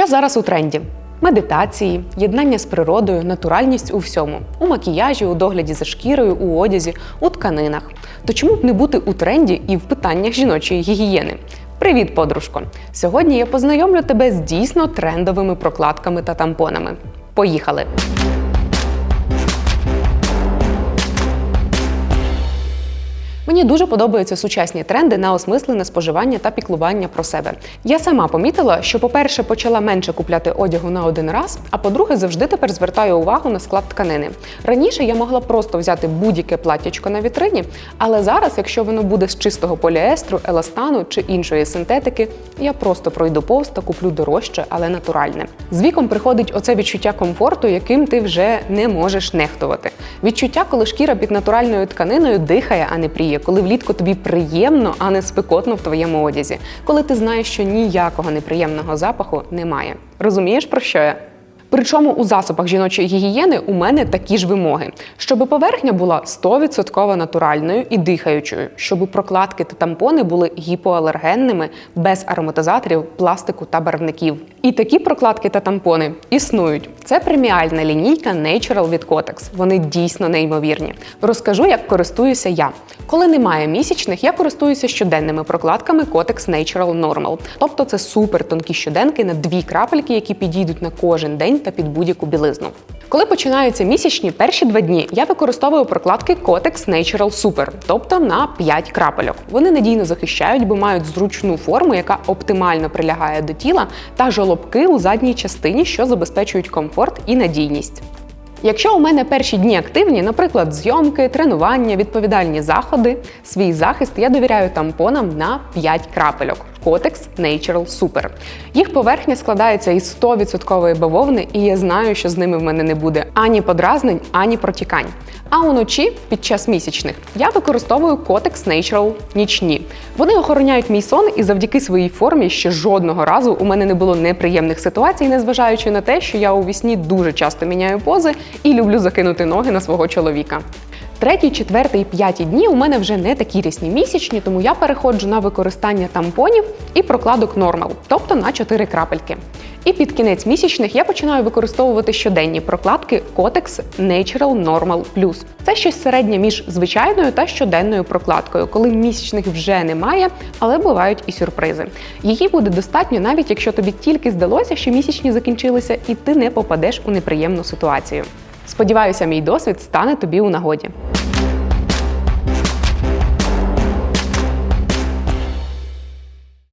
Що зараз у тренді? Медитації, єднання з природою, натуральність у всьому, у макіяжі, у догляді за шкірою, у одязі, у тканинах. То чому б не бути у тренді і в питаннях жіночої гігієни? Привіт, подружко! Сьогодні я познайомлю тебе з дійсно трендовими прокладками та тампонами. Поїхали! Мені дуже подобаються сучасні тренди на осмислене споживання та піклування про себе. Я сама помітила, що, по-перше, почала менше купляти одягу на один раз, а по-друге, завжди тепер звертаю увагу на склад тканини. Раніше я могла просто взяти будь-яке платтячко на вітрині, але зараз, якщо воно буде з чистого поліестру, еластану чи іншої синтетики, я просто пройду повз та куплю дорожче, але натуральне. З віком приходить оце відчуття комфорту, яким ти вже не можеш нехтувати. Відчуття, коли шкіра під натуральною тканиною дихає, а не пріє, коли влітку тобі приємно, а не спекотно в твоєму одязі, коли ти знаєш, що ніякого неприємного запаху немає. Розумієш про що я? Причому у засобах жіночої гігієни у мене такі ж вимоги, щоб поверхня була 100% натуральною і дихаючою, щоб прокладки та тампони були гіпоалергенними, без ароматизаторів, пластику та барвників. І такі прокладки та тампони існують. Це преміальна лінійка Natural від Kotex. Вони дійсно неймовірні. Розкажу, як користуюся я. Коли немає місячних, я користуюся щоденними прокладками Kotex Natural Normal. Тобто це супер тонкі щоденки на дві крапельки, які підійдуть на кожен день та під будь-яку білизну. Коли починаються місячні перші два дні, я використовую прокладки Kotex Natural Super, тобто на 5 крапельок. Вони надійно захищають, бо мають зручну форму, яка оптимально прилягає до тіла, та жолобки у задній частині, що забезпечують комфорт і надійність. Якщо у мене перші дні активні, наприклад, зйомки, тренування, відповідальні заходи, свій захист я довіряю тампонам на 5 крапельок. Kotex Natural Super. Їх поверхня складається із 100% бавовни, і я знаю, що з ними в мене не буде ані подразнень, ані протікань. А уночі, під час місячних, я використовую Kotex Natural нічні. Вони охороняють мій сон, і завдяки своїй формі ще жодного разу у мене не було неприємних ситуацій, незважаючи на те, що я у вісні дуже часто міняю пози і люблю закинути ноги на свого чоловіка. Треті, четвертий і п'яті дні у мене вже не такі рясні місячні, тому я переходжу на використання тампонів і прокладок Normal, тобто на 4 крапельки. І під кінець місячних я починаю використовувати щоденні прокладки Kotex Natural Normal Plus. Це щось середнє між звичайною та щоденною прокладкою, коли місячних вже немає, але бувають і сюрпризи. Її буде достатньо, навіть якщо тобі тільки здалося, що місячні закінчилися, і ти не попадеш у неприємну ситуацію. Сподіваюся, мій досвід стане тобі у нагоді.